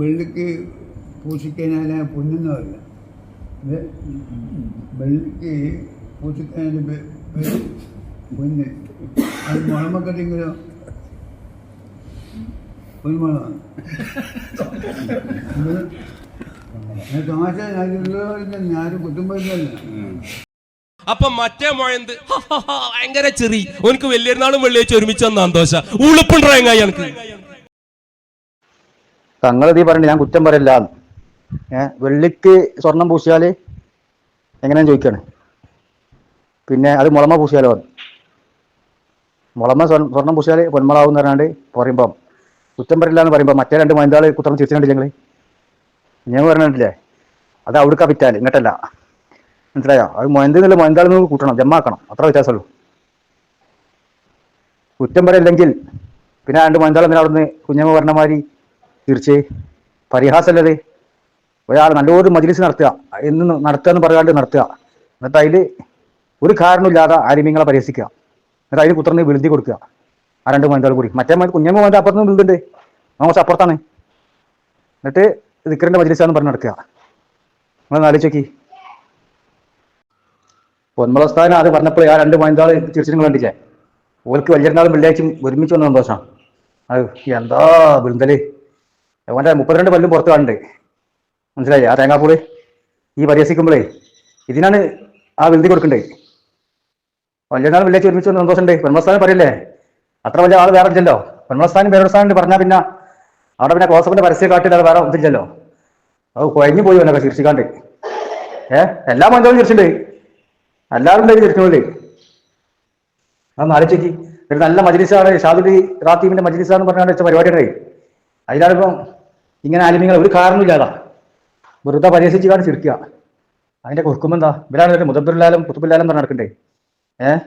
വെള്ളിക്ക് പൂശിക്കഴിഞ്ഞാൽ പൊന്നുന്നതല്ല വെള്ളിക്ക് പൂശിക്കഴിഞ്ഞാൽ പൊന്ന്? അത് മുളമക്കെട്ടെങ്കിലോ പറയുന്നതല്ല അപ്പൊ മറ്റേ മുഴന്ത്? ഭയങ്കര ചെറി. ഓനക്ക് വലിയൊരുനാളും വെള്ളിയാഴ്ച ഒരുമിച്ച് വന്ന സന്തോഷ. ഉളുപ്പുണ്ടായി എനിക്ക് തങ്ങൾ ഈ പറഞ്ഞു ഞാൻ കുറ്റം പറയില്ല. ഏ വെള്ളിക്ക് സ്വർണം പൂശിയാൽ എങ്ങനെയാണ് ചോദിക്കാണ്. പിന്നെ അത് മുളമ പൂശിയാലോ? മുളമ സ്വർ- സ്വർണം പൂശിയാൽ പൊന്മളാവും എന്ന് പറഞ്ഞാണ്ട് പറയുമ്പം കുറ്റം പറയില്ല എന്ന് പറയുമ്പോൾ മറ്റേ രണ്ട് മൈന്താൾ കുത്തണം ചിരിച്ചിട്ടില്ല ഞങ്ങൾ ഞാൻ പറഞ്ഞിട്ടില്ലേ? അത് അവിടെ കപ്പിറ്റാൽ ഇങ്ങോട്ടല്ല. മനസ്സിലായോ? അത് മൊയന്ത് എന്നുള്ള മൊയന്താളിൽ നിന്ന് കൂട്ടണം ജമ്മാക്കണം. അത്ര വ്യത്യാസമുള്ളൂ. കുറ്റം പറയില്ലെങ്കിൽ പിന്നെ രണ്ട് മൊയന്താൾ എന്തിനാ അവിടുന്ന് കുഞ്ഞമ്മ പറഞ്ഞ മാതിരി തീർച്ചയായി. പരിഹാസമല്ലത് ഒരാൾ നല്ലൊരു മജിലിസ് നടത്തുക. എന്ന് നടത്തുക എന്ന് പറയാണ്ട് നടത്തുക. എന്നിട്ട് അതിൽ ഒരു കാരണമില്ലാതെ ആരിമ്യങ്ങളെ പരിഹസിക്കുക. എന്നിട്ട് അതിൽ കുത്തർന്ന് വിളുതി കൊടുക്കുക. ആ രണ്ട് മന്താൾ കൂടി. മറ്റേ കുഞ്ഞമ്മ മോന്റെ അപ്പുറത്ത് വിളുതുണ്ട് കുറച്ച് അപ്പുറത്താണ്. എന്നിട്ട് ഇതിക്കറിന്റെ മജിലിസാന്ന് പറഞ്ഞ് നടക്കുക. നിങ്ങൾ ആലോചിച്ച് നോക്കി. പൊന്മളസ്ഥാനം അത് പറഞ്ഞപ്പോൾ ആ രണ്ട് മന്താൾ ചിരിച്ചിട്ട് കണ്ടില്ലേ? വലിയ നാളും വെള്ളിയാഴ്ചയും ഒരുമിച്ച് വന്ന സന്തോഷം. അത് എന്താ വിളുന്തൽ അവന്റെ മുപ്പത്തിരണ്ട് പല്ലും പുറത്ത് കാണുന്നുണ്ട്. മനസ്സിലായി ആ തേങ്ങാപ്പൂൾ ഈ പരിഹസിക്കുമ്പോഴേ ഇതിനാണ് ആ വിൽതി കൊടുക്കണ്ടേ? വലിയ നാൾ വില്ലേജ് ഒരുമിച്ച് വന്ന് സന്തോഷമുണ്ട്. പെൺമസ്ഥാനം പറയില്ലേ? അത്ര വലിയ ആൾ വേറെ ഇല്ലല്ലോ. പെൺമസ്ഥാനം വേറെ സ്ഥാനം പറഞ്ഞാൽ പിന്നെ അവിടെ പിന്നെ ക്ലോസപ്പിന്റെ പരസ്യം കാട്ടില്ലാതെ വേറെ ഒന്നില്ലല്ലോ അത് കുഴഞ്ഞു പോയി വന്നൊക്കെ ചിരിച്ചിക്കാണ്ട് ഏ? എല്ലാ മഞ്ചോളും ചിരിച്ചിട്ടുണ്ട് എല്ലാവരും ഉണ്ടായി ചിരിച്ചോളേ അതൊന്ന് ആലോചിക്ക് ഒരു നല്ല മജ്ലിസാണ്. ഷാദുലി റാത്തീമിന്റെ മജ്ലിസാന്ന് പറഞ്ഞാണ് വെച്ച പരിപാടിയാണ് അതിലാണിപ്പം ഇങ്ങനെ ആലിമ്യങ്ങൾ ഒരു കാരണമില്ലാതാ വെറുതെ പരിഹസിച്ച് കാണിച്ചിരിക്കുക അതിന്റെ കുറുക്കുമ്പോ എന്താ? ഇവരാണ് മുതബുല്ലാലും കുത്തുബുലാലും പറഞ്ഞ് നടക്കണ്ടേ? ഏഹ്